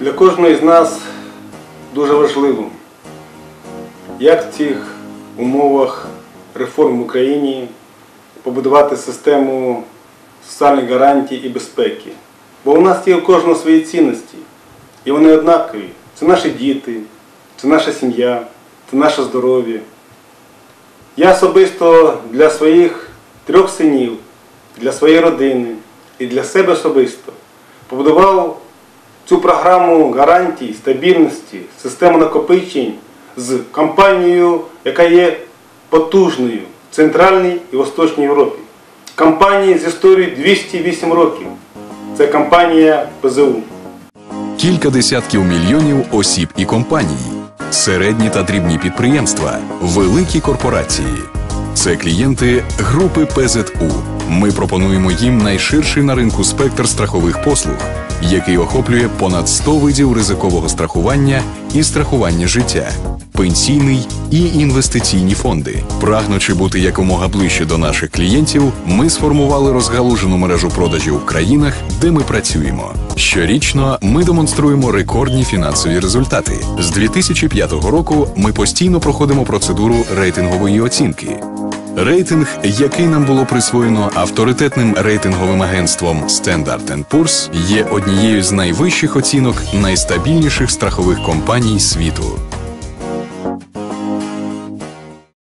Для кожного з нас дуже важливо, як в цих умовах реформ в Україні побудувати систему соціальних гарантій і безпеки. Бо у нас є у кожного свої цінності, і вони однакові. Це наші діти, це наша сім'я, це наше здоров'я. Я особисто для своїх трьох синів, для своєї родини і для себе особисто побудував цю програму гарантій, стабільності, систему накопичень з компанією, яка є потужною в Центральній і Восточній Європі. Компанії з історією 208 років. Це компанія ПЗУ. Кілька десятків мільйонів осіб і компаній, середні та дрібні підприємства, великі корпорації. Це клієнти групи ПЗУ. Ми пропонуємо їм найширший на ринку спектр страхових послуг, який охоплює понад 100 видів ризикового страхування і страхування життя, пенсійний і інвестиційні фонди. Прагнучи бути якомога ближче до наших клієнтів, ми сформували розгалужену мережу продажів в країнах, де ми працюємо. Щорічно ми демонструємо рекордні фінансові результати. З 2005 року ми постійно проходимо процедуру рейтингової оцінки. Рейтинг, який нам було присвоєно авторитетним рейтинговим агентством Standard Poor's, є однією з найвищих оцінок найстабільніших страхових компаній світу.